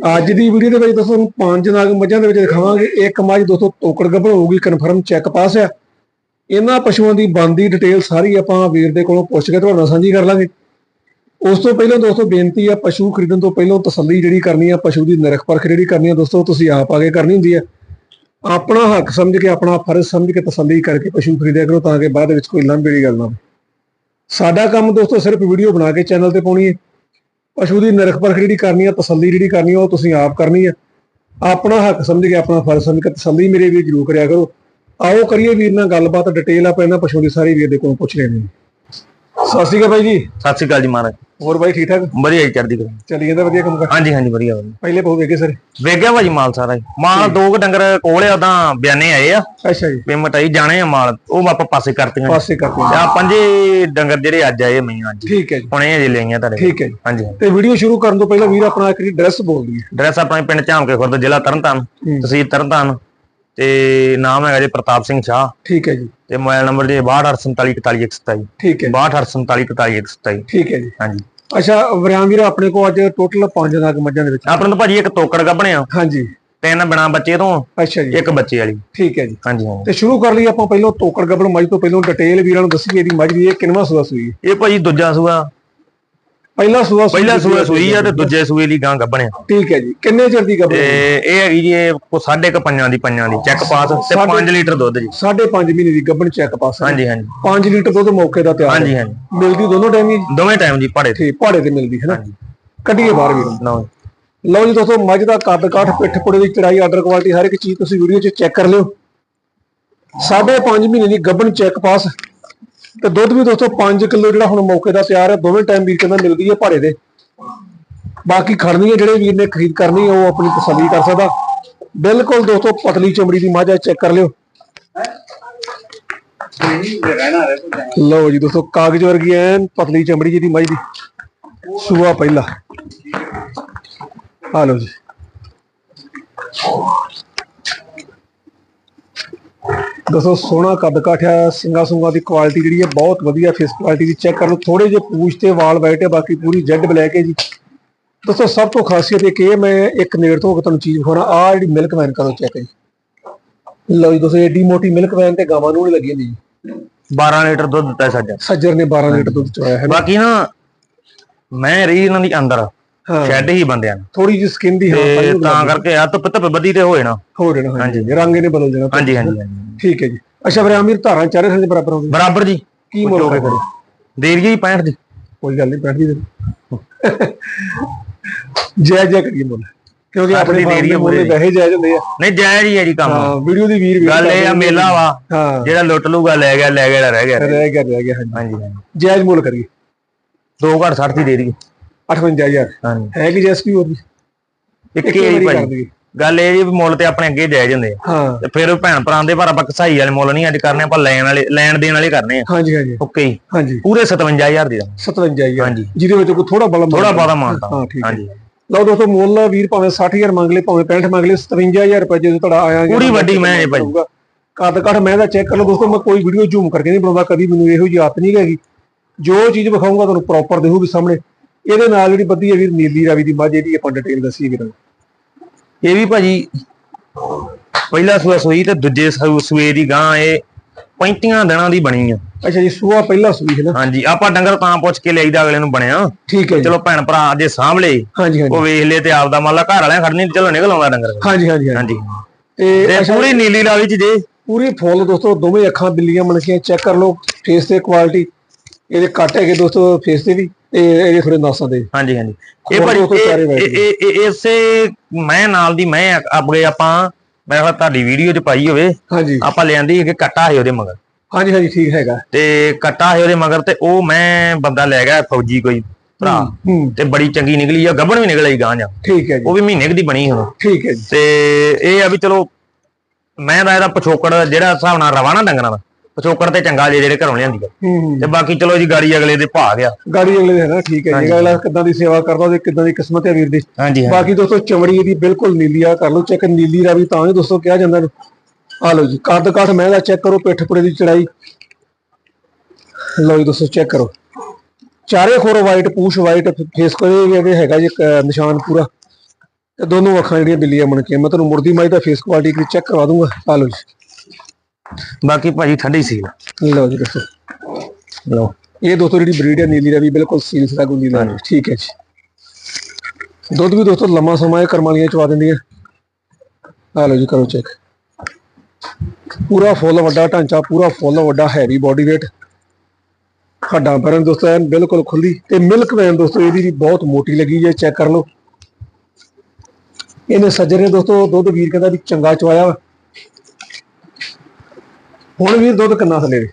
ਅੱਜ ਦੀ ਵੀਡੀਓ ਦੇ ਵਿੱਚ ਦੋਸਤੋ ਤੁਹਾਨੂੰ ਪੰਜ ਨਾਗ ਮੱਝਾਂ ਦੇ ਵਿੱਚ ਦਿਖਾਵਾਂਗੇ। ਇੱਕ ਮੱਝ ਦੋਸਤੋ ਤੋਕੜ ਗੱਭਣ ਹੋਊਗੀ ਕਨਫਰਮ ਚੈੱਕ ਪਾਸ ਆ। ਇਹਨਾਂ ਪਸ਼ੂਆਂ ਦੀ ਬੰਦੀ ਡਿਟੇਲ ਸਾਰੀ ਆਪਾਂ ਵੀਰ ਦੇ ਕੋਲੋਂ ਪੁੱਛ ਕੇ ਤੁਹਾਡੇ ਨਾਲ ਸਾਂਝੀ ਕਰ ਲਾਂਗੇ। ਉਸ ਤੋਂ ਪਹਿਲਾਂ ਦੋਸਤੋ, ਬੇਨਤੀ ਆ, ਪਸ਼ੂ ਖਰੀਦਣ ਤੋਂ ਪਹਿਲਾਂ ਤਸੱਲੀ ਜਿਹੜੀ ਕਰਨੀ ਆ, ਪਸ਼ੂ ਦੀ ਨਿਰਖ ਪਰਖ ਜਿਹੜੀ ਕਰਨੀ ਆ, ਦੋਸਤੋ, ਤੁਸੀਂ ਆਪ ਆਗੇ ਕਰਨੀ ਹੁੰਦੀ ਆ। ਆਪਣਾ ਹੱਕ ਸਮਝ ਕੇ, ਆਪਣਾ ਫਰਜ਼ ਸਮਝ ਕੇ ਤਸੱਲੀ ਕਰਕੇ ਪਸ਼ੂ ਖਰੀਦਿਆ ਕਰੋ ਤਾਂ ਕਿ ਬਾਅਦ ਵਿੱਚ ਕੋਈ ਲੰਬੇੜੀ ਗੱਲ ਨਾ ਹੋਵੇ। ਸਾਡਾ ਕੰਮ ਦੋਸਤੋ ਸਿਰਫ ਵੀਡੀਓ ਬਣਾ ਕੇ ਚੈਨਲ ਤੇ ਪਾਉਣੀ ਹੈ ਪਸ਼ੂ ਦੀ ਨਿਰਖ ਪਰਖ ਜਿਹੜੀ ਕਰਨੀ ਆ, ਤਸੱਲੀ ਜਿਹੜੀ ਕਰਨੀ ਆ, ਉਹ ਤੁਸੀਂ ਆਪ ਕਰਨੀ ਆ। ਆਪਣਾ ਹੱਕ ਸਮਝ ਕੇ, ਆਪਣਾ ਫਰਜ਼ ਸਮਝ ਕੇ ਤਸੱਲੀ ਮੇਰੇ ਵੀਰ ਜਰੂਰ ਕਰਿਆ ਕਰੋ। ਆਓ ਕਰੀਏ ਵੀਰ ਨਾਲ ਗੱਲਬਾਤ ਡਿਟੇਲ ਆਪਾਂ ਇਹਨਾਂ ਪਸ਼ੂ ਦੀ ਸਾਰੀ ਵੀਰ ਦੇ ਕੋਲ ਪੁੱਛ ਲੈਣੀ ਸਤਿ ਸ਼੍ਰੀ ਅਕਾਲ ਬਾਈ ਜੀ। ਸਤਿ ਸ਼੍ਰੀ ਅਕਾਲ ਜੀ ਮਹਾਰਾਜ। ਹੋਰ ਬਾਈ ਠੀਕ ਠਾਕ? ਵਧੀਆ ਜੀ ਚੜ੍ਹਦੀ ਕਲਾ। ਚੱਲੀ ਜਾਂਦਾ ਵਧੀਆ ਕੰਮ ਕਰ। ਹਾਂਜੀ ਹਾਂਜੀ ਵਧੀਆ ਵਧੀਆ। ਪਹਿਲੇ ਪਹੁ ਵੇਗੇ ਸਰ। ਵੇਗਿਆ ਭਾਜੀ ਮਾਲ ਸਾਰਾ ਜੀ ਮਾਲ ਦੋ ਕੁ ਡੰਗਰ ਕੋਲੇ ਉਦਾਂ ਬਿਆਨੇ ਆਏ ਆ। ਅੱਛਾ ਜੀ। ਪੇਮੈਂਟ ਆਈ ਜਾਣੇ ਆ ਮਾਲ ਉਹ ਆਪਾਂ ਪਾਸੇ ਕਰਤੀਆਂ ਜੀ। ਪਾਸੇ ਕਰਦੇ ਤੇ ਆ ਪੰਜੇ ਡੰਗਰ ਜਿਹੜੇ ਅੱਜ ਆਏ ਮੈਂ ਅੱਜ। ਠੀਕ ਹੈ ਜੀ। ਹੁਣੇ ਅਜੇ ਲਈਆਂ ਤੁਹਾਡੇ ਠੀਕ ਹੈ ਜੀ। ਹਾਂਜੀ ਤੇ ਵੀਡੀਓ ਸ਼ੁਰੂ ਕਰਨ ਤੋਂ ਪਹਿਲਾਂ ਵੀਰ ਆਪਣਾ ਇੱਕ ਐਡਰੈਸ ਬੋਲ ਦਈਏ। ਡਰੈਸ ਆਪਣੇ ਪਿੰਡ ਝਾਮਕੇ ਖੁਰਦ ਜ਼ਿਲ੍ਹਾ ਤਰਨਤਾਰਨ। ਹੂੰ। ਤਹਿਸੀਲ ਤਰਨਤਾਰਨ। ਤੇ ਨਾਮ ਹੈਗਾ ਜੀ ਪ੍ਰਤਾਪ ਸਿੰਘ ਸ਼ਾਹ। ਠੀਕ ਹੈ ਜੀ। ਤੇ ਮੋਬਾਈਲ ਨੰਬਰ ਜੀ 62474127 ਠੀਕ ਹੈ 62474127 ਠੀਕ ਹੈ ਜੀ। ਹਾਂਜੀ। ਅੱਛਾ ਵਰਿਆਮ ਵੀਰ ਆਪਣੇ ਕੋਲ ਅੱਜ ਟੋਟਲ ਪੰਜ ਨਾਗ ਮੱਝਾਂ ਦੇ ਵਿੱਚ। ਆਪਣੇ ਤੋਂ ਭਾਜੀ ਇੱਕ ਤੋਕੜ ਗੱਭਣਿਆ ਹਾਂਜੀ। ਤਿੰਨ ਬਿਨਾ ਬੱਚੇ ਤੋਂ ਅੱਛਾ ਜੀ। ਇੱਕ ਬੱਚੇ ਵਾਲੀ। ਠੀਕ ਹੈ ਜੀ। ਹਾਂਜੀ ਹਾਂਜੀ। ਤੇ ਸ਼ੁਰੂ ਕਰ ਲਈ ਆਪਾਂ ਪਹਿਲਾਂ ਤੋਕੜ ਗੱਬੜ ਮੱਝ ਤੋਂ। ਪਹਿਲਾਂ ਡਿਟੇਲ ਵੀਰਾਂ ਨੂੰ ਦੱਸੀਏ ਇਹਦੀ ਮੱਝ ਦੀ ਇਹ ਕਿੰਨਵਾਂ ਸੂਆ ਸੂਈ ਹੈ? ਇਹ ਭਾਜੀ ਦੂਜਾ ਸੂਆ। ਪਹਿਲਾ ਸੂਆ ਸੂਈ ਪਹਿਲਾ ਸੂਆ ਸੂਈ ਆ ਤੇ ਦੂਜੇ ਸੂਏ ਦੀ ਗਾਂ ਗੱਭਣਿਆ ਠੀਕ ਹੈ ਜੀ। ਕਿੰਨੇ ਚਿਰ ਦੀ ਗੱਬੜ ਤੇ ਇਹ ਹੈਗੀ ਜੀ ਇਹ ਕੋ ਸਾਢੇ ਕ ਪੰਜਾਂ ਦੀ ਪੰਜਾਂ ਦੀ। ਚੈੱਕ ਪਾਸ ਤੇ ਸਾਢੇ- 5 ਲੀਟਰ ਦੁੱਧ ਜੀ। ਸਾਢੇ ਪੰਜ ਮਹੀਨੇ ਦੀ ਗੱਬੜ ਚੈੱਕ ਪਾਸ ਹਾਂਜੀ ਹਾਂਜੀ। 5 ਲੀਟਰ ਦੁੱਧ ਮੌਕੇ ਦਾ ਤਿਆਰ ਹਾਂਜੀ। ਹਾਂਜੀ। ਮਿਲਦੀ ਦੋਨੋਂ ਟਾਈਮ ਹੀ? ਦੋਵੇਂ ਟਾਈਮ ਜੀ ਪੜੇ ਠੀਕ ਪਹਾੜੇ ਤੇ ਮਿਲਦੀ ਹੈ ਨਾ? ਕੱਢੀਏ ਬਾਹਰ ਵੀਰ ਲਓ ਲਓ ਜੀ ਦੋਸਤੋ ਮੱਝ ਦਾ ਕੱਦ ਕਾਠ ਪਿੱਠ ਪੁੜੇ ਦੀ ਚੜਾਈ ਆਰਡਰ ਕੁਆਲਿਟੀ ਹਰ ਇੱਕ ਚੀਜ਼ ਤੁਸੀਂ ਵੀਡੀਓ 'ਚ ਚੈੱਕ ਕਰ ਲਿਓ। ਸਾਢੇ ਪੰਜ ਮਹੀਨੇ ਦੀ ਗੱਬਣ ਚੈੱਕ ਪਾਸ ਤੇ ਦੁੱਧ ਵੀ ਦੋਸਤੋ 5 ਕਿਲੋ ਜਿਹੜਾ ਹੁਣ ਮੌਕੇ ਦਾ ਤਿਆਰ ਹੈ, ਦੋਵੇਂ ਟਾਈਮ ਵੀਰ ਕਹਿੰਦਾ ਮਿਲਦੀ ਹੈ ਭਾੜੇ ਦੇ। ਬਾਕੀ ਖੜਨੀ ਹੈ ਜਿਹੜੇ ਵੀਰ ਨੇ ਖਰੀਦ ਕਰਨੀ ਉਹ ਆਪਣੀ ਤਸੱਲੀ ਕਰ ਸਕਦਾ। ਬਿਲਕੁਲ ਦੋਸਤੋ ਪਤਲੀ ਚਮੜੀ ਦੀ ਮਾਝਾ ਚੈੱਕ ਕਰ ਲਿਓ। ਲਓ ਜੀ ਦੋਸਤੋ ਕਾਗਜ਼ ਵਰਗੀ ਐਨ ਪਤਲੀ ਚਮੜੀ ਜਿਹਦੀ ਮਾਝ ਦੀ। ਸੂਆ ਪਹਿਲਾ। ਆ ਲਓ ਜੀ। ਦੋਸਤੋ ਸੋਹਣਾ ਕੱਦ ਕਾਠਿਆ ਸਿੰਗਾ ਸੁੰਗਾ ਦੀ ਕੁਆਲਿਟੀ ਜਿਹੜੀ ਹੈ ਬਹੁਤ ਵਧੀਆ ਫੇਸ ਕੁਆਲਿਟੀ ਦੀ ਚੈੱਕ ਕਰ ਲਓ ਥੋੜੇ ਜਿਹੇ ਪੂਛ ਤੇ ਵਾਲ ਵਾਈਟ ਹੈ ਬਾਕੀ ਪੂਰੀ ਜੈਡ ਬਲੈਕ ਹੈ ਜੀ। ਦੋਸਤੋ ਸਭ ਤੋਂ ਖਾਸੀਅਤ ਇਹ ਕਿ ਮੈਂ ਇੱਕ ਨੇੜ ਤੋਂ ਤੁਹਾਨੂੰ ਚੀਜ਼ ਵਿਖਾਉਣਾ ਆ ਜਿਹੜੀ ਮਿਲਕ ਵੈਨ ਕਰੋ ਚੈੱਕ ਜੀ? ਲਓ ਜੀ ਦੋਸਤੋ ਏਡੀ ਮੋਟੀ ਮਿਲਕ ਵੈਨ ਤੇ ਗਾਵਾਂ ਨੂੰ ਨਹੀਂ ਲੱਗੀ ਜੀ? 12 ਲੀਟਰ ਦੁੱਧ ਦਿੱਤਾ ਸਾਡਾ। ਸੱਜਰ ਨੇ 12 ਲੀਟਰ ਦੁੱਧ ਚੋਇਆ ਹੈ ਬਾਕੀ ਨਾ ਮੈਂ ਰਹੀ ਇਹਨਾਂ ਦੀ ਅੰਦਰ। ਸ਼ੈੱਡ ਹੀ ਬੰਦਿਆਂ ਨੂੰ। ਥੋੜੀ ਜਿਹੀ ਸਕਿਨ ਦੀ ਹਾਂ ਤੇ ਕਰਕੇ ਆ ਧੁੱਪ ਧੁੱਪ ਬੱਦੀ ਤੇ ਹੋਏ ਨਾ। ਹੋ ਜਾਣਾ ਹਾਂਜੀ। ਰੰਗ ਇਹਨੇ ਬਦਲ ਜਾਣਾ। ਹਾਂਜੀ ਹਾਂਜੀ। ਠੀਕ ਹੈ ਜੀ। ਅੱਛਾ ਵੀਰੇ ਅਮੀਰ ਧਾਰਾਂ ਚਾਰੇ ਥਾਂ ਦੇ ਬਰਾਬਰ ਹੋਵੇ ਬਰਾਬਰ ਜੀ। ਕੀ ਮੁੱਲ ਪੁੱਛੋਗੇ ਕਰੇ ਦੇਰ ਜੀ 65 ਦੀ ਕੋਈ ਗੱਲ ਨਹੀਂ ਬੈਠ ਜੀ ਜੈ ਜੈ ਕਰੀਏ ਮੁੱਲ। ਕਿਉਂਕਿ ਆਪਣੇ ਦੀ ਦੇ ਆ ਮੁੱਲ ਵੈਸੇ ਜਾਇਜ਼ ਹੁੰਦੇ ਆ। ਨਹੀਂ ਜਾਇਜ਼ ਹੀ ਹੈ ਜੀ ਕੰਮ। ਹਾਂ ਵੀਡੀਓ ਦੀ ਵੀਰ ਗੱਲ ਇਹ ਆ ਮੇਲਾ ਵਾ। ਹਾਂ। ਜਿਹੜਾ ਲੁੱਟ ਲੂਗਾ ਲੈ ਗਿਆ ਲੈ ਗਿਆ ਰਹਿ ਗਿਆ। ਰਹਿ ਗਿਆ ਰਹਿ ਗਿਆ ਹਾਂਜੀ। ਜਾਇਜ਼ ਮੁੱਲ ਕਰੀਏ। ਦੋ ਘੜ 60 ਦੀ ਦੇ ਦੀ 58000 ਹਾਂਜੀ। ਹੈ ਕਿ ਜੈਸ ਕੀ ਹੋਰ ਵੀ? ਇੱਕ ਹੀ ਹੈ ਜੀ ਦਈਏ ਗੱਲ ਇਹ ਜੀ ਮੁੱਲ ਤੇ ਆਪਣੇ ਅੱਗੇ ਜਾਇਜ਼ ਹੁੰਦੇ ਆ। ਹਾਂ। ਤੇ ਫਿਰ ਭੈਣ ਭਰਾਂ ਦੇ ਪਰ ਆਪਾਂ ਕਸਾਈ ਵਾਲੇ ਮੁੱਲ ਨਹੀਂ ਅੱਜ ਕਰਨੇ ਆਪਾਂ ਲੈਣ ਵਾਲੇ ਲੈਣ ਦੇਣ ਵਾਲੇ ਕਰਨੇ ਆ। ਹਾਂਜੀ ਹਾਂਜੀ। ਓਕੇ ਜੀ। ਹਾਂਜੀ। ਪੂਰੇ 57000 ਦੀ ਦਾ। 57000 ਹਾਂਜੀ। ਜਿਹਦੇ ਵਿੱਚ ਕੋਈ ਥੋੜਾ ਬੜਾ ਥੋੜਾ ਬਹੁਤਾ ਮਾਨਤਾ। ਹਾਂ ਠੀਕ ਹਾਂਜੀ। ਲਓ ਦੋਸਤੋ ਮੁੱਲ ਵੀਰ ਭਾਵੇਂ 60000 ਮੰਗ ਲੇ ਭਾਵੇਂ 65 ਮੰਗ ਲੇ 57000 ਰੁਪਏ ਜਦੋਂ ਤੁਹਾਡਾ ਆਇਆ ਪੂਰੀ ਵੱਡੀ ਮੈਂ ਇਹ ਭਾਈ। ਕੱਦ ਕੱਟ ਮੈਂ ਦਾ ਚੈੱਕ ਕਰ ਲਓ ਦੋਸਤੋ ਮੈਂ ਕੋਈ ਵੀਡੀਓ ਜ਼ੂਮ ਕਰਕੇ ਨਹੀਂ ਬਣਾਉਂਦਾ ਕਦੀ ਮੈਨੂੰ ਇਹੋ ਜਿਹੀ ਆਦਤ ਨਹੀਂ ਹੈਗੀ। ਜੋ ਚੀਜ਼ ਵਿਖਾਊਂਗਾ ਤੁਹਾਨੂੰ ਪ੍ਰੋਪਰ ਦੇਖੂਗੀ ਸਾਹਮਣੇ। ਇਹਦੇ ਨਾਲ ਜਿਹੜੀ ਬੱਦੀ ਹੈ ਵੀਰ ਨੀਲੀ ਰਾਵੀ ਦੀ ਮੱਝ ਇਹਦੀ ਆਪਾਂ ਡਿਟੇਲ ਦੱਸੀ ਵੀਰਾਂ। ਇਹ ਵੀ ਭਾਜੀ ਪਹਿਲਾ ਸੂਆ ਸੂਈ ਤੇ ਦੂਜੇ ਸੂਏ ਦੀ ਗਾਂ ਇਹ 35 ਦਿਨਾਂ ਦੀ ਬਣੀ ਆ। ਅੱਛਾ ਜੀ ਸੂਆ ਪਹਿਲਾ ਸੂਈ ਹੈ ਨਾ? ਹਾਂਜੀ ਆਪਾਂ ਡੰਗਰ ਤਾਂ ਪੁੱਛ ਕੇ ਲਈਦਾ ਅਗਲੇ ਨੂੰ ਬਣਿਆ। ਠੀਕ ਹੈ ਚਲੋ ਭੈਣ ਭਰਾ ਜੇ ਸਾਂਭ ਹਾਂਜੀ ਹਾਂਜੀ। ਉਹ ਵੇਖ ਲਏ ਤੇ ਆਪਦਾ ਮੰਨ ਲਾ ਘਰ ਵਾਲਿਆਂ ਖੜਨੀ ਚਲੋ ਨਿਕਲ ਆਉਂਦਾ ਡੰਗਰ। ਹਾਂਜੀ ਹਾਂਜੀ ਹਾਂਜੀ। ਤੇ ਪੂਰੀ ਨੀਲੀ ਲਾਵੀ ਚ ਜੇ। ਪੂਰੀ ਫੁੱਲ ਦੋਸਤੋ ਦੋਵੇਂ ਅੱਖਾਂ ਬਿੱਲੀਆਂ ਮਣਕੀਆਂ ਚੈੱਕ ਕਰ ਲਓ ਫੇਸ ਤੇ ਕੁਆਲਿਟੀ ਇਹਦੇ ਕੱਟ ਹੈਗੇ ਦੋਸਤੋ ਫੇਸ ਤੇ ਵੀ। ਤੇ ਇਹਦੇ ਥੋੜੇ ਨਾਸਾਂ ਦੇ। ਹਾਂਜੀ ਹਾਂਜੀ। ਇਹ ਭਾਜੀ ਇਹ- ਇਹ- ਇਹ- ਇਹ- ਇਸੇ ਮੈਂ ਨਾਲ ਦੀ ਮੈਂ ਆਪਣੇ ਆਪਾਂ ਮੈਂ ਕਿਹਾ ਤੁਹਾਡੀ ਵੀਡੀਓ ਚ ਪਾਈ ਹੋਵੇ। ਹਾਂਜੀ। ਆਪਾਂ ਲਿਆਂਦੀ ਕਿ ਕੱਟਾ ਹੈ ਉਹਦੇ ਮਗਰ। ਹਾਂਜੀ ਹਾਂਜੀ ਠੀਕ ਹੈਗਾ। ਤੇ ਕੱਟਾ ਹੈ ਉਹਦੇ ਮਗਰ ਤੇ ਉਹ ਮੈਂ ਬੰਦਾ ਲੈ ਗਿਆ ਫੌਜੀ ਕੋਈ ਭਰਾ। ਹੂੰ ਤੇ ਬੜੀ ਚੰਗੀ ਨਿਕਲੀ ਆ ਗੱਬਣ ਵੀ ਨਿਕਲ ਗਾਂ ਜਾ ਠੀਕ ਹੈ ਜੀ। ਉਹ ਵੀ ਮਹੀਨੇ ਕੁ ਦੀ ਬਣੀ ਹੁਣ। ਠੀਕ ਹੈ ਜੀ। ਤੇ ਇਹ ਆ ਵੀ ਚਲੋ ਮੈਂ ਦਾ ਇਹਦਾ ਪਛੋਕੜ ਜਿਹੜਾ ਹਿਸਾਬ ਨਾਲ ਰਵਾ ਨਾ ਡੰਗਰਾਂ ਦਾ। ਪਛੋਕੜ ਤੇ ਚੰਗਾ ਜੇ ਜਿਹੜੇ ਘਰੋਂ ਲਿਆਂਦੀ ਆ। ਹੂੰ। ਤੇ ਬਾਕੀ ਚਲੋ ਜੀ ਗਾੜੀ ਅਗਲੇ ਦੇ ਭਾਗ ਆ ਗਾੜੀ ਅਗਲੇ ਦੇ ਹੈ ਨਾ ਠੀਕ ਹੈ ਜੀ। ਅਗਲਾ ਕਿੱਦਾਂ ਦੀ ਸੇਵਾ ਕਰਦਾ ਉਹਦੀ ਕਿੱਦਾਂ ਦੀ ਕਿਸਮਤ ਹੈ ਵੀਰ ਦੀ। ਹਾਂਜੀ ਬਾਕੀ ਦੋਸਤੋ ਚਮੜੀ ਇਹਦੀ ਬਿਲਕੁਲ ਨੀਲੀ ਆ ਕਰ ਲਓ ਚੈੱਕ ਨੀਲੀ ਰਾਵੀ ਤਾਂ ਹੀ ਦੋਸਤੋ ਕਿਹਾ ਜਾਂਦਾ ਆ ਲਓ ਜੀ ਕੱਦ ਕਾਠ ਮੈਂ ਦਾ ਚੈੱਕ ਕਰੋ ਪਿੱਠ ਪੁੜੇ ਦੀ ਚੜਾਈ। ਲਓ ਜੀ ਦੋਸਤੋ ਚੈੱਕ ਕਰੋ। ਚਾਰੇ ਖੋਰ ਵਾਈਟ ਪੂਛ ਵਾਈਟ ਫੇਸ ਕੋਲੇ ਇਹਦੇ ਹੈਗਾ ਜੀ ਨਿਸ਼ਾਨ ਪੂਰਾ। ਤੇ ਦੋਨੋਂ ਅੱਖਾਂ ਜਿਹੜੀਆਂ ਬਿੱਲੀਆਂ ਬਣ ਕੇ ਮੈਂ ਤੁਹਾਨੂੰ ਮੁਰਦੀ ਮਾਈ ਦਾ ਫੇਸ ਕੁਆਲਿਟੀ ਚੈੱਕ ਕਰਵਾ ਦੂੰਗਾ। ਆ ਲਓ ਜੀ। ਬਾਕੀ ਭਾਜੀ ਠੰਡੀ ਸੀ ਲਓ ਜੀ ਦੋਸਤੋ ਲਓ। ਇਹ ਦੋਸਤੋ ਜਿਹੜੀ ਬਰੀਡ ਹੈ ਨੀਲੀ ਰਵੀ ਬਿਲਕੁਲ ਸੀਲਸ ਦਾ ਗੁੰਦੀ ਦਾ। ਠੀਕ ਹੈ ਜੀ। ਦੁੱਧ ਵੀ ਦੋਸਤੋ ਲੰਮਾ ਸਮਾਂ ਇਹ ਕਰਮਾਲੀਆਂ ਚਵਾ ਦਿੰਦੀਆਂ। ਆ ਲਓ ਜੀ ਕਰੋ ਚੈੱਕ ਪੂਰਾ ਫੁੱਲ ਵੱਡਾ ਢਾਂਚਾ ਪੂਰਾ ਫੁੱਲ ਵੱਡਾ ਹੈਵੀ ਬਾਡੀ weight ਹੱਡਾਂ ਪੈਰਾਂ ਦੋਸਤੋ ਐਨ ਬਿਲਕੁਲ ਖੁੱਲੀ ਤੇ ਮਿਲਕ ਵੈਨ ਦੋਸਤੋ ਇਹਦੀ ਵੀ ਬਹੁਤ ਮੋਟੀ ਲੱਗੀ ਜੇ ਚੈੱਕ ਕਰ ਲਓ। ਇਹਨੇ ਸੱਜਰੇ ਦੋਸਤੋ ਦੁੱਧ ਵੀਰ ਕਹਿੰਦਾ ਵੀ ਚੰਗਾ ਚਵਾਇਆ ਹੁਣ ਵੀਰ ਦੁੱਧ ਕਿੰਨਾ ਥੱਲੇ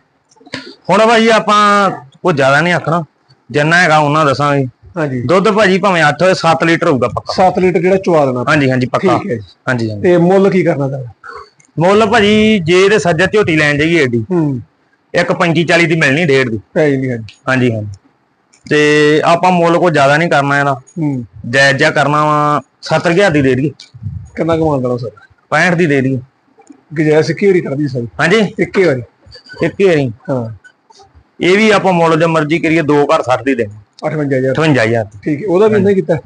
ਹੁਣ ਭਾਜੀ ਆਪਾਂ ਉਹ ਜ਼ਿਆਦਾ ਨਹੀਂ ਆਖਣਾ ਜਿੰਨਾ ਹੈਗਾ ਉਹਨਾਂ ਦੱਸਾਂਗੇ। ਹਾਂਜੀ। ਦੁੱਧ ਭਾਜੀ ਭਾਵੇਂ 8 ਹੋਏ 7 ਲੀਟਰ ਹੋਊਗਾ ਪੱਕਾ। 7 ਲੀਟਰ ਜਿਹੜਾ ਚਵਾ ਦੇਣਾ। ਹਾਂਜੀ ਹਾਂਜੀ ਪੱਕਾ। ਠੀਕ ਹੈ ਜੀ। ਹਾਂਜੀ ਹਾਂਜੀ। ਤੇ ਮੁੱਲ ਕੀ ਕਰਨਾ ਚਾਹੀਦਾ ਮੁੱਲ ਭਾਜੀ ਜੇ ਇਹਦੇ ਸੱਜਰ ਝੋਟੀ ਲੈਣ ਜਾਈਏ ਏਡੀ ਹੂੰ। ਇੱਕ 35 40 ਦੀ ਮਿਲਣੀ ਡੇਢ ਦੀ। ਹਾਂਜੀ। ਹਾਂਜੀ ਹਾਂਜੀ। ਤੇ ਆਪਾਂ ਮੁੱਲ ਕੋ ਜ਼ਿਆਦਾ ਨਹੀਂ ਕਰਨਾ ਇਹਦਾ। ਹੂੰ। ਜਾਇਜ਼ ਜਿਹਾ ਕਰਨਾ ਵਾ 70000 ਦੀ ਦੇ ਦਈਏ। ਕਿੰਨਾ ਕਮਾਉਣ ਦੇਣਾ ਸਰ? 65 ਦੀ ਦੇ ਦਈਏ। ਗਜੈਸ ਕੀ ਵਾਰੀ ਕਰਦੀ ਸਰ। ਹਾਂਜੀ। ਇੱਕੇ ਵਾਰੀ। ਇੱਕ ਵਾਰੀ। ਹਾਂ। ਇਹ ਵੀ ਆਪਾਂ ਮੁੱਲ ਜੇ ਮਰਜ਼ੀ ਕਰੀਏ 2 ਘਰ 60 ਦੀ ਦੇ 58000 58000 ਠੀਕ ਹੈ ਉਹਦਾ ਵੀ ਨਹੀਂ ਕੀਤਾ?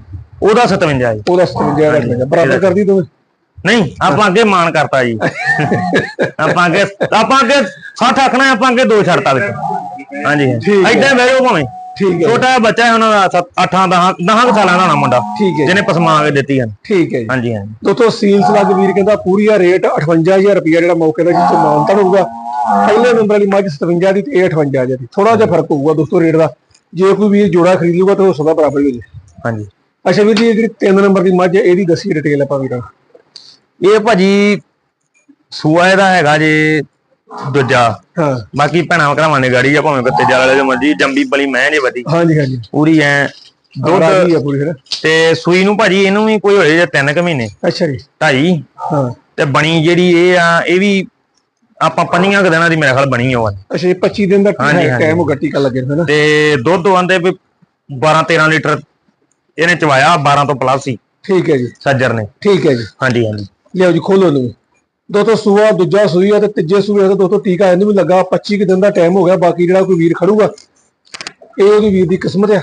ਉਹਦਾ 57000 ਉਹਦਾ 57000 ਬਰਾਬਰ ਕਰਦੀ ਦੋਵੇਂ ਨਹੀਂ ਆਪਾਂ ਅੱਗੇ ਮਾਨ ਕਰਤਾ ਜੀ। ਆਪਾਂ ਅੱਗੇ ਆਪਾਂ ਅੱਗੇ 60 ਆਖਣਾ ਆਪਾਂ ਅੱਗੇ ਦੋ ਛੱਡਤਾ ਵਿੱਚ। ਹਾਂਜੀ। ਐਦਾਂ ਬਹਿ ਜਾਓ ਭਾਵੇਂ। ਠੀਕ ਹੈ ਛੋਟਾ ਬੱਚਾ ਹੈ ਉਹਨਾਂ ਦਾ 8 10 10 ਸਾਲਾਂ ਦਾ ਹੋਣਾ ਮੁੰਡਾ। ਠੀਕ ਹੈ ਜਿਹਨੇ ਪਸਮਾ ਕੇ ਦਿੱਤੀ ਹਨ ਠੀਕ ਹੈ ਹਾਂਜੀ ਹਾਂਜੀ। ਦੋਸਤੋ ਸੀਲਸ ਲੱਗ ਵੀਰ ਕਹਿੰਦਾ ਪੂਰੀ ਆ ਰੇਟ 58000 ਰੁਪਇਆ ਜਿਹੜਾ ਮੌਕੇ ਦਾ ਜਿੱਥੇ ਮਾਨਤਾ ਹੋਊਗਾ। ਪਹਿਲੇ ਨੰਬਰ ਵਾਲੀ ਮੱਝ 57 ਦੀ ਤੇ ਇਹ 58000 ਦੀ। ਥੋੜਾ ਜਿਹਾ ਫ਼ਰਕ ਹੋਊਗਾ ਦੋਸਤੋ ਰੇਟ ਦਾ। ਜੇ ਕੋਈ ਵੀਰ ਜੋੜਾ ਖਰੀਦ ਲੂਗਾ ਤਾਂ ਹੋ ਸਕਦਾ ਬਰਾਬਰ ਹੀ ਹੋ ਹਾਂਜੀ। ਅੱਛਾ ਵੀਰ ਜੀ ਇਹ ਜਿਹੜੀ 3 ਨੰਬਰ ਦੀ ਮੱਝ ਹੈ ਇਹਦੀ ਦੱਸੀ ਡਿਟੇਲ ਆਪਾਂ ਵੀਰਾਂ ਇਹ ਭਾਜੀ ਸੂਆ ਇਹਦਾ ਹੈਗਾ ਜੇ ਦੂਜਾ। ਹਾਂ। ਬਾਕੀ ਭੈਣਾਂ ਭਰਾਵਾਂ ਨੇ ਗਾੜੀ ਆ ਭਾਵੇਂ ਕੱਤੇ ਜਾਲ ਵਾਲੇ ਦੇ ਮਰਜ਼ੀ ਜੰਬੀ ਪਲੀ ਮੈਂ ਜੇ ਵਧੀ। ਹਾਂਜੀ ਹਾਂਜੀ। ਪੂਰੀ ਐ ਦੁੱਧ ਦੁੱਧ ਆ ਪੂਰੀ ਫਿਰ ਤੇ ਸੂਈ ਨੂੰ ਭਾਜੀ ਇਹਨੂੰ ਵੀ ਕੋਈ ਹੋਏ ਜੇ 3 ਕੁ ਮਹੀਨੇ। ਅੱਛਾ ਜੀ। ਢਾਈ। ਹਾਂ। ਤੇ ਬਣੀ ਜਿਹੜੀ ਇਹ ਆ ਇਹ ਵੀ ਆਪਾਂ ਪੰਨੀਆਂ ਕੁ ਦਿਨਾਂ ਦੀ ਮੇਰੇ ਖਿਆਲ ਬਣੀ ਹੋਆ ਅੱਛਾ ਇਹ 25 ਦਿਨ ਦਾ। ਟਾਈਮ ਹੋ ਗੱਟੀ ਕਾ ਲੱਗੇ ਹੈ ਨਾ? ਤੇ ਦੁੱਧ ਆਂਦੇ ਵੀ 12 13 ਲੀਟਰ ਇਹਨੇ ਚਵਾਇਆ 12 ਤੋਂ ਪਲੱਸ ਸੀ ਠੀਕ ਹੈ ਜੀ। ਸੱਜਰ ਨੇ। ਠੀਕ ਹੈ ਜੀ। ਹਾਂਜੀ ਹਾਂਜੀ। ਲਿਆਓ ਜੀ ਖੋਲੋ ਨੂੰ ਦੋਸਤੋ ਸੂਆ, ਦੂਜਾ ਸੂਈ ਆ ਤੇ ਤੀਜੇ ਸੂਏ ਦਾ ਦੋਸਤੋ ਟੀਕਾ ਇਹਨੂੰ ਵੀ ਲੱਗਾ 25 ਕੁ ਦਿਨ ਦਾ ਟਾਈਮ ਹੋ ਗਿਆ, ਬਾਕੀ ਜਿਹੜਾ ਕੋਈ ਵੀਰ ਖੜੂਗਾ, ਇਹ ਉਹਦੀ ਵੀਰ ਦੀ ਕਿਸਮਤ ਆ।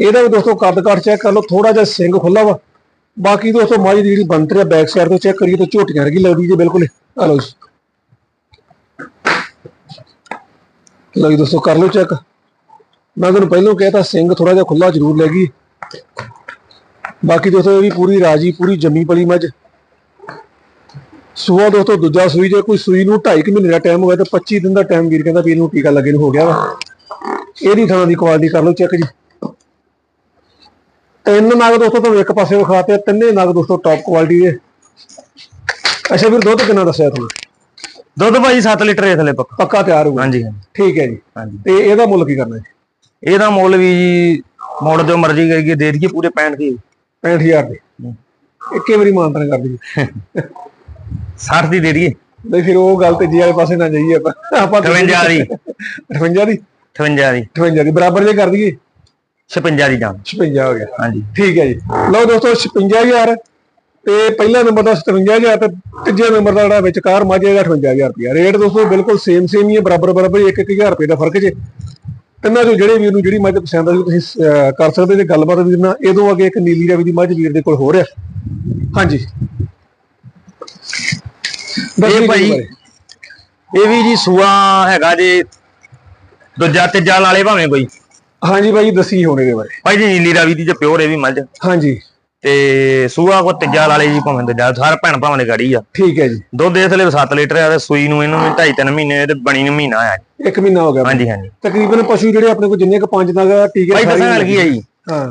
ਇਹਦਾ ਵੀ ਦੋਸਤੋ ਕੱਦ ਕਾਠ ਚੈੱਕ ਕਰ ਲਓ ਥੋੜਾ ਜਿਹਾ ਸਿੰਗ ਖੁੱਲਾ ਵਾ। ਬਾਕੀ ਦੋਸਤੋ ਮਾਝ ਦੀ ਜਿਹੜੀ ਬੰਤਰ ਆ ਬੈਕ ਸਾਈਡ ਤੋਂ ਚੈੱਕ ਕਰੀਏ ਤਾਂ ਝੋਟੀਆਂ ਵਰਗੀ ਲੱਗਦੀ ਜੇ ਬਿਲਕੁਲ। ਆ ਲਓ ਲਓ ਦੋਸਤੋ ਕਰ ਲਓ ਚੈੱਕ ਮੈਂ ਤੁਹਾਨੂੰ ਪਹਿਲਾਂ ਕਹਿਤਾ ਸਿੰਘ ਥੋੜਾ ਜਿਹਾ ਖੁੱਲਾ ਜ਼ਰੂਰ ਲੱਗੀ ਬਾਕੀ ਦੋਸਤੋ ਇਹ ਵੀ ਪੂਰੀ ਰਾਜੀ, ਪੂਰੀ ਜੰਮੀ ਪਲੀ ਮੱਝ। ਸੂਆ ਦੋਸਤੋ ਦੂਜਾ ਸੂਈ ਜੇ ਕੋਈ ਸੂਈ ਨੂੰ 2.5 ਮਹੀਨੇ ਦਾ ਟਾਈਮ ਹੋਇਆ ਤਾਂ 25 ਦਿਨ ਦਾ ਟਾਈਮ ਵੀਰ ਕਹਿੰਦਾ ਵੀ ਇਹਨੂੰ ਟੀਕਾ ਲੱਗੇ ਨੂੰ ਹੋ ਗਿਆ ਵਾ। ਇਹਦੀ ਥਾਂ ਦੀ ਕੁਆਲਿਟੀ ਕਰ ਲਓ ਚੈੱਕ ਜੀ। ਤਿੰਨ ਨਗ ਦੋਸਤੋ ਤੁਹਾਨੂੰ ਇੱਕ ਪਾਸੇ ਵਿਖਾਤੇ ਆ, ਤਿੰਨੇ ਨਗ ਦੋਸਤੋ ਟੌਪ ਕੁਆਲਿਟੀ ਦੇ। ਅੱਛਾ ਵੀਰ ਦੁੱਧ ਕਿੰਨਾ ਦੱਸਿਆ ਤੁਹਾਨੂੰ? ਦੁੱਧ ਭਾਜੀ 7 ਲੀਟਰ ਇਹ ਥਲੇ ਪੱਕਾ। ਪੱਕਾ ਤਿਆਰ ਹੋਊਗਾ। ਹਾਂਜੀ ਹਾਂਜੀ। ਠੀਕ ਹੈ ਜੀ। ਹਾਂਜੀ। ਤੇ ਇਹਦਾ ਮੁੱਲ ਕੀ ਕਰਨਾ ਹੈ ਇਹਦਾ ਮੁੱਲ ਵੀ ਜੀ ਮੁੱਲ ਜੋ ਮਰਜ਼ੀ ਕਰੀਏ ਦੇ ਦਈਏ ਪੂਰੇ 65 ਦੀ। 65000 ਦੇ ਇੱਕੇ ਵਾਰੀ ਮਾਨਤਨ ਕਰ ਦਈਏ 60 ਦੀ ਦੇ ਦਈਏ। ਨਹੀਂ ਫਿਰ ਉਹ ਗੱਲ ਤੇ ਜੀ ਵਾਲੇ ਪਾਸੇ ਨਾ ਜਾਈਏ ਆਪਾਂ। ਆਪਾਂ 58 ਦੀ। 58 ਦੀ? 58 ਦੀ। 58 ਦੀ। ਬਰਾਬਰ ਜੇ ਕਰ ਦਈਏ? 56 ਦੀ ਜਾਨ 56 ਹੋ ਗਿਆ। ਹਾਂਜੀ। ਠੀਕ ਹੈ ਜੀ। ਲਓ ਦੋਸਤੋ 56000 ਤੇ ਪਹਿਲਾ ਨੰਬਰ ਦਾ 57000 ਤੇ ਤੀਜੇ ਨੰਬਰ ਦਾ ਜਿਹੜਾ ਵਿਚਕਾਰ ਮਾਝੇ ਦਾ 58000 ਰੁਪਇਆ। ਰੇਟ ਦੋਸਤੋ ਬਿਲਕੁਲ ਸੇਮ ਸੇਮ ਹੀ ਹੈ ਬਰਾਬਰ ਬਰਾਬਰ 1-1000 ਰੁਪਏ ਦਾ ਫ਼ਰਕ ਜੇ। ਤਿੰਨਾਂ ਚੋਂ ਜਿਹੜੇ ਵੀਰ ਨੂੰ ਜਿਹੜੀ ਮੱਝ ਪਸੰਦ ਆਈ ਤੁਸੀਂ ਕਰ ਸਕਦੇ ਜੇ ਗੱਲਬਾਤ ਵੀਰ ਨਾਲ। ਇਹਦੋਂ ਅੱਗੇ ਇੱਕ ਨੀਲੀ ਰਵੀ ਦੀ ਮੱਝ ਵੀਰ ਦੇ ਕੋਲ ਹੋ ਰਿਹਾ ਹਾਂਜੀ। ਜੀ ਭਾਈ। ਇਹ ਵੀ ਜੀ ਸੂਆ ਹੈਗਾ ਜੇ ਦੂਜਾ ਤੀਜਾ ਲਾਲੇ ਭਾਵੇਂ ਕੋਈ। ਹਾਂਜੀ ਭਾਈ ਦੱਸੀ ਹੋਣੇ ਦੇ ਬਾਰੇ। ਭਾਈ ਜੀ ਨੀਲੀ ਰਾਵੀ ਦੀ ਜੇ ਪਿਓਰ ਇਹ ਵੀ ਮੱਝ। ਹਾਂਜੀ। ਤੇ ਸੂਆ ਕੋ ਤੀਜਾ ਲਾਲੇ ਜੀ ਭਾਵੇਂ ਦੂਜਾ ਸਾਰੇ ਭੈਣ ਭਰਾਵਾਂ ਦੀ ਗਾੜੀ ਆ। ਠੀਕ ਹੈ ਜੀ। ਦੁੱਧ ਇਸ ਲਈ 7 ਲੀਟਰ ਆ ਤੇ ਸੂਈ ਨੂੰ ਇਹਨੂੰ 2.5 3 ਮਹੀਨੇ ਤੇ ਬਣੀ ਨੂੰ ਮਹੀਨਾ ਆ। ਇੱਕ ਮਹੀਨਾ ਹੋ ਗਿਆ ਹਾਂਜੀ ਹਾਂਜੀ। ਤਕਰੀਬਨ ਪਸ਼ੂ ਜਿਹੜੇ ਆਪਣੇ ਕੋਲ ਜਿੰਨੇ ਕ ਪੰਜ ਨਗ ਟੀਕੇ ਭਾਈ ਦੱਸਣ ਲੱਗੀ ਆ ਜੀ।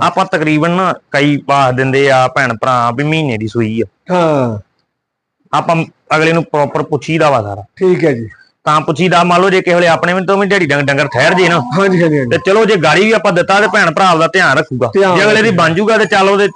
ਆਪਾਂ ਤਕਰੀਬਨ ਕਈ ਪਾਸ ਦਿੰਦੇ ਆ ਭੈਣ ਭਰਾ ਵੀ ਮਹੀਨੇ ਦੀ ਸੂਈ ਆ। ਹਾਂ। ਆਪਾਂ ਅਗਲੇ ਨੂੰ ਪ੍ਰੋਪਰ ਪੁੱਛੀਦਾ ਵਾ ਸਾਰਾ। ਠੀਕ ਹੈ ਜੀ। ਤਾਂ ਪੁੱਛੀਦਾ ਮੰਨ ਲਓ ਜੇ ਕਿਸੇ ਵੇਲੇ ਆਪਣੇ ਵੀ ਤੋਂ ਵੀ ਢੇੜੀ ਡੰਗ ਡੰਗਰ ਠਹਿਰ ਜੇ ਨਾ ਹਾਂਜੀ ਹਾਂਜੀ ਹਾਂਜੀ। ਤੇ ਚਲੋ ਜੇ ਗਾੜੀ ਵੀ ਆਪਾਂ ਦਿੱਤਾ ਤੇ ਭੈਣ ਭਰਾ ਦਾ ਧਿਆਨ ਰੱਖੂਗਾ। ਧਿਆਨ ਜੇ ਅਗਲੇ ਦੀ ਬਣ ਜੂਗਾ ਤੇ ਚੱਲ ਉਹਦੇ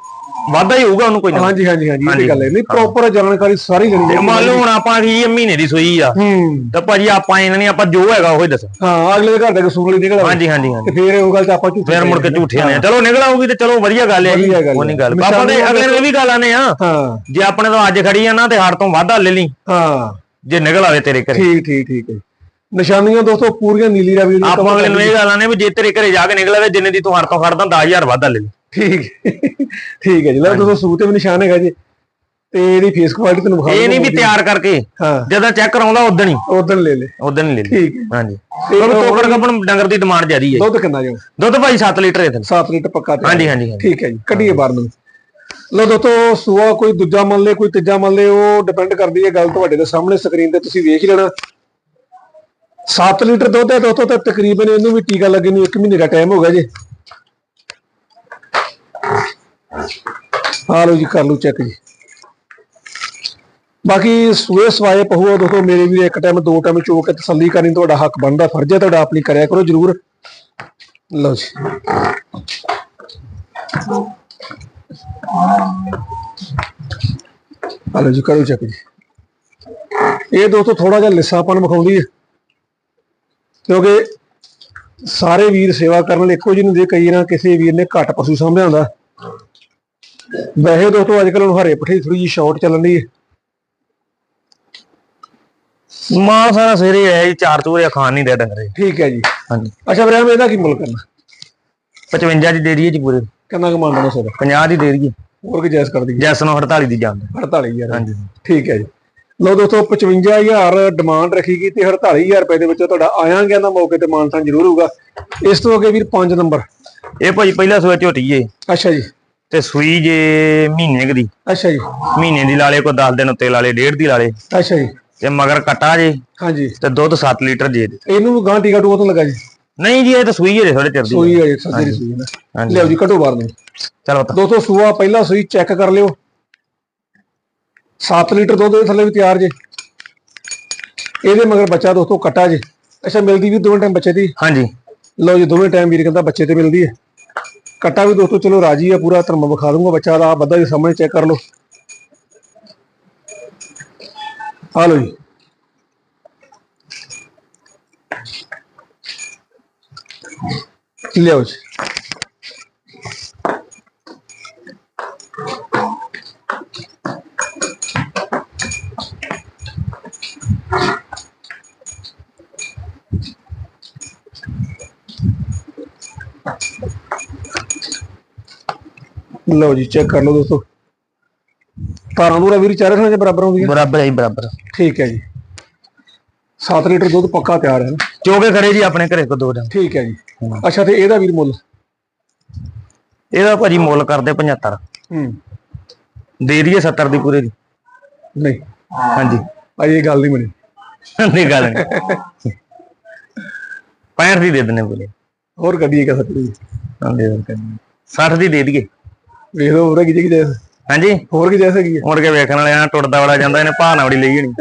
ਵਾਧਾ ਹੀ ਹੋਊਗਾ ਉਹਨੂੰ ਕੋਈ ਨਾ ਹਾਂਜੀ ਹਾਂਜੀ ਹਾਂਜੀ ਇਹ ਗੱਲ ਹੈ। ਨਹੀਂ ਪ੍ਰੋਪਰ ਜਾਣਕਾਰੀ ਸਾਰੀ ਚਾਹੀਦੀ ਮੰਨ ਲਓ ਹੁਣ ਆਪਾਂ ਕੀ ਮਹੀਨੇ ਦੀ ਸੂਈ ਆ। ਹੂੰ। ਤੇ ਭਾਜੀ ਆਪਾਂ ਇਹਨਾਂ ਨਹੀਂ ਆਪਾਂ ਜੋ ਹੈਗਾ ਉਹ ਹੀ ਦੱਸ। ਹਾਂ ਅਗਲੇ ਦੇ ਘਰ ਦੇ ਕਸੂਰ ਲਈ ਨਿਕਲ ਹਾਂਜੀ ਹਾਂਜੀ ਹਾਂਜੀ। ਫਿਰ ਉਹ ਗੱਲ ਤਾਂ ਆਪਾਂ ਝੂਠੇ ਫਿਰ ਮੁੜ ਕੇ ਝੂਠੇ ਨੇ ਚਲੋ ਨਿਕਲ ਆਊਗੀ ਤੇ ਚਲੋ ਵਧੀਆ ਗੱਲ ਹੈ ਜੀ। ਉਹ ਨਹੀਂ ਗੱਲ। ਹੈ। ਆਪਾਂ ਦੇ ਅਗਲੇ ਨੂੰ ਵੀ ਗੱਲ ਆਨੇ ਆ। ਹਾਂ। ਜੇ ਆਪਣੇ ਤੋਂ ਅੱਜ ਖੜੀ ਆ ਨਾ ਤੇ ਹੜ ਤੋਂ ਵਾਧਾ ਲੈ ਲਈ। ਹਾਂ। ਜੇ ਨਿਕਲ ਆਵੇ ਤੇਰੇ ਘਰੇ। ਠੀਕ ਠੀਕ ਠੀਕ ਹੈ। ਨਿਸ਼ਾਨੀਆਂ ਦੋਸਤੋ ਪੂਰੀਆਂ ਨੀਲੀ ਰਾਵੀ ਆਪਾਂ ਅਗਲੇ ਨੂੰ ਇਹ ਗੱਲ ਆਨੇ ਵੀ ਜੇ ਤੇਰੇ ਘਰੇ ਜਾ ਕੇ ਨਿਕਲ ਆਵੇ ਜਿੰਨੇ ਦੀ ਤੂੰ ਹੜ ਤੋਂ ਖੜਦਾ 10000 ਵਾਧਾ ਲੈ ਲਈ। ਠੀਕ ਠੀਕ ਹੈ ਜੀ। ਲੈ ਦੋਸਤੋ ਸੂਟ ਤੇ ਵੀ ਨਿਸ਼ਾਨ ਹੈਗਾ ਜੀ। ਤੇ ਇਹਦੀ ਫੇਸ ਕੁਆਲਿਟੀ ਤੁਹਾਨੂੰ ਵਿਖਾ ਇਹ ਨਹੀਂ ਵੀ ਤਿਆਰ ਕਰਕੇ। ਜਦੋਂ ਚੈੱਕ ਕਰਾਉਂਦਾ ਉਦੋਂ ਹੀ। ਉਦੋਂ ਲੈ ਲੈ। ਉਦੋਂ ਲੈ ਲਈ ਠੀਕ ਹਾਂਜੀ। ਤੇ ਕਿਉਂਕਿ ਟੋਕਰ ਕੱਪਣ ਡੰਗਰ ਦੀ ਡਿਮਾਂਡ ਜ਼ਿਆਦੀ ਹੈ ਦੁੱਧ ਕਿੰਨਾ ਜੀ? ਦੁੱਧ ਭਾਈ 7 ਲੀਟਰ ਹੈ 7 ਲੀਟਰ ਪੱਕਾ ਤੇ ਹਾਂਜੀ ਹਾਂਜੀ ਹਾਂਜੀ। ਠੀਕ ਹੈ ਜੀ। ਕੱਢੀਏ ਬਾਹਰ ਨੂੰ। ਲੋ ਦੋਸਤੋ ਸੂਆ ਕੋਈ ਦੂਜਾ ਮੰਨ ਲੇ ਕੋਈ ਤੀਜਾ ਮੰਨ ਲੇ ਉਹ ਡਿਪੈਂਡ ਕਰਦੀ ਹੈ ਗੱਲ ਤੁਹਾਡੇ ਦੇ ਸਾਹਮਣੇ ਸਕਰੀਨ ਤੇ। ਤੁਸੀਂ ਵੇਖ ਹੀ ਲੈਣਾ। 7 ਲੀਟਰ ਦੁੱਧ ਹੈ ਦੋਸਤੋ ਤਾਂ ਤਕਰੀਬਨ ਇਹਨੂੰ ਵੀ ਟੀਕਾ ਲੱਗੇ ਨੂੰ 1 ਮਹੀਨੇ ਦਾ ਟਾਈਮ ਹੋ ਗਿਆ ਜੀ। ਆ ਲਓ ਜੀ, ਕਰ ਲਓ ਚੈੱਕ ਜੀ। ਬਾਕੀ ਸੂਏ ਸਵਾਏ ਪਹੂਆ ਦੋਸਤੋ ਮੇਰੇ ਵੀ ਇੱਕ ਟਾਈਮ ਦੋ ਟਾਈਮ ਚੋ ਕੇ ਤਸੱਲੀ ਕਰਨੀ, ਤੁਹਾਡਾ ਹੱਕ ਬਣਦਾ, ਫਰਜ਼ ਹੈ ਤੁਹਾਡਾ ਆਪਣੀ ਕਰਿਆ ਕਰੋ, ਜਰੂਰ। ਲਓ ਜੀ। ਹਲੋ ਜੀ, ਕਰੋ ਚੱਕ ਜੀ। ਇਹ ਦੋਸਤੋ ਥੋੜਾ ਜਿਹਾ ਲਿੱਸਾਪਨ ਵਿਖਾਉਂਦੀ ਹੈ। ਕਿਉਂਕਿ ਸਾਰੇ ਵੀਰ ਸੇਵਾ ਕਰਨ ਲਈ ਇੱਕੋ ਜਿਹੀ ਨੂੰ ਦੇ ਕਈ ਨਾ ਕਿਸੇ ਵੀਰ ਨੇ ਘੱਟ ਪਸ਼ੂ ਸਾਂਭਿਆ ਹੁੰਦਾ। ਵੈਸੇ ਦੋਸਤੋ ਅੱਜ ਕੱਲ੍ਹ ਹੁਣ ਹਰੇ ਪੱਠੇ ਥੋੜੀ ਜਿਹੀ ਸ਼ਾਰਟ ਚੱਲਣ ਦੀ ਹੈ। ਮਾਲ ਸਾਰਾ ਸਵੇਰੇ ਆਇਆ ਜੀ ਚਾਰ ਚੂਰੇ ਖਾਣ ਨਹੀਂ ਦੇ ਡੰਗਰੇ। ਠੀਕ ਹੈ ਜੀ। ਹਾਂਜੀ। ਅੱਛਾ ਵੀਰੇ ਇਹਦਾ ਕੀ ਮੁੱਲ ਕਰਨਾ 55 ਦੀ ਦੇ ਦਈਏ ਜੀ ਪੂਰੇ। ਕਿੰਨਾ ਕਮਾਂਡਾ ਨਾ ਸੋਦਾ 50 ਦੀ ਦੇ ਦਈਏ। ਹੋਰ ਕੀ ਜਾਇਜ਼ ਕਰ ਦਈਏ? ਜੈਸ ਨੂੰ 48 ਦੀ ਜਾਂਦੇ 48000 ਹਾਂਜੀ। ਠੀਕ ਹੈ ਜੀ। ਲਓ ਦੋਸਤੋ 55000 ਡਿਮਾਂਡ ਰੱਖੀ ਗਈ ਤੇ 48000 ਰੁਪਏ ਦੇ ਵਿੱਚ ਤੁਹਾਡਾ ਆਇਆ ਗਿਆ ਦਾ ਮੌਕੇ ਤੇ ਮਾਨਤਾਨ ਜ਼ਰੂਰ ਹੋਊਗਾ। ਇਸ ਤੋਂ ਅੱਗੇ ਵੀਰ 5 ਨੰਬਰ। ਇਹ ਭਾਜੀ ਪਹਿਲਾ ਸੂਆ ਝੋਟੀ ਏ। ਅੱਛਾ ਜੀ। ਤੇ ਸੂਈ ਜੇ ਮਹੀਨੇ ਕੁ ਦੀ। ਅੱਛਾ ਜੀ। ਮਹੀਨੇ ਦੀ ਲਾਲੇ ਕੋ 10 ਦਿਨ ਉੱਤੇ ਲਾਲੇ ਡੇਢ ਦੀ ਲਾਲੇ ਅੱਛਾ ਜੀ। ਤੇ ਮਗਰ ਕਟਾ ਜੇ ਹਾਂਜੀ। ਤੇ ਦੁੱਧ 7 ਲੀਟਰ ਜੇ ਦੇ। ਇਹਨੂੰ ਗਾਂ ਟੀਕਾ ਟੂਕਾ ਤੋਂ ਲੱਗਾ ਜੀ। ਨਹੀਂ ਜੀ ਇਹ ਤਾਂ ਸੂਈ ਜੇ ਥੋੜੇ ਚਿਰ ਦੀ। ਸੂਈ ਹੈ ਸੱਜਰੀ ਸੂਈ ਹੈ ਲਿਆਓ ਜੀ ਘਟੋ ਬਾਰ ਨੂੰ। ਚਲੋ ਤਾਂ ਦੋਸਤੋ ਸੂਆ ਪਹਿਲਾ ਸੂਈ ਚੈੱਕ ਕਰ ਲਿਓ। 7 ਲੀਟਰ ਦੁੱਧ ਦੇ ਥੱਲੇ ਵੀ ਤਿਆਰ ਜੇ। ਇਹਦੇ ਮਗਰ ਬੱਚਾ ਦੋਸਤੋ ਕੱਟਾ ਜੇ। ਅੱਛਾ ਮਿਲਦੀ ਵੀ ਦੋਵੇਂ ਟਾਈਮ ਬੱਚੇ ਦੀ। ਹਾਂਜੀ। ਲਓ ਜੀ ਦੋਵੇਂ ਟਾਈਮ ਵੀਰ ਕਹਿੰਦਾ ਬੱਚੇ ਤੇ ਮਿਲਦੀ ਹੈ। ਕੱਟਾ ਵੀ ਦੋਸਤੋ, ਚਲੋ ਰਾਜੀ ਆ, ਪੂਰਾ ਧਰਮ ਵਿਖਾ ਦੂੰਗਾ ਬੱਚਾ ਦਾ ਬੱਦਾ ਜੀ ਸਾਹਮਣੇ ਚੈੱਕ ਕਰ ਲਓ। ਆ ਲਓ ਜੀ। ਲਿਆਓ ਜੀ। ਲਓ ਜੀ ਚੈੱਕ ਕਰ ਲਓ ਦੋਸਤੋ। ਤਾਰਾਂ ਦੂਰਾ ਵੀਰ ਚਾਰੇ ਖਾਣੇ ਦੇ ਬਰਾਬਰ ਆਉਂਦੀ ਹੈ ਬਰਾਬਰ ਹੈ ਜੀ ਬਰਾਬਰ। ਠੀਕ ਹੈ ਜੀ। 7 ਲੀਟਰ ਦੁੱਧ ਪੱਕਾ ਤਿਆਰ ਹੈ। ਨਾ ਚੋਗੇ ਖੜੇ ਜੀ ਆਪਣੇ ਘਰੇ ਕੋ ਦੋ ਦਿਨ ਠੀਕ ਹੈ ਜੀ। ਅੱਛਾ ਤੇ ਇਹਦਾ ਵੀਰ ਮੁੱਲ? ਇਹਦਾ ਭਾਜੀ ਮੁੱਲ ਕਰਦੇ 75 ਹੂੰ। ਦੇ ਦਈਏ 70 ਦੀ ਪੂਰੇ ਦੀ। ਨਹੀਂ। ਹਾਂਜੀ। ਅਜੇ ਇਹ ਗੱਲ ਨਹੀਂ ਬਣੀ। ਨਹੀਂ ਗੱਲ ਨਹੀਂ। 65 ਦੀ ਦੇ ਦਿੰਨੇ ਪੂਰੇ। ਹੋਰ ਕੱਢੀਏ ਕਾ ਸਕਦੀ ਹਾਂ ਦੇ ਦਿੰਦੇ 60 ਦੀ ਦੇ ਦਈਏ। ਵੇਖ ਲਓ ਹੋਰ ਕੀ ਕੀ ਜੈਸ ਹਾਂਜੀ? ਹੋਰ ਕੀ ਜੈਸ ਹੈਗੀ ਹੈ? ਮੁੜ ਕੇ ਵੇਖਣ ਵਾਲੇ ਆ ਟੁੱਟਦਾ ਵਾਲਾ ਜਾਂਦਾ ਇਹਨੇ ਨਾਲ ਬੜੀ ਲਈ ਹੋਣੀ।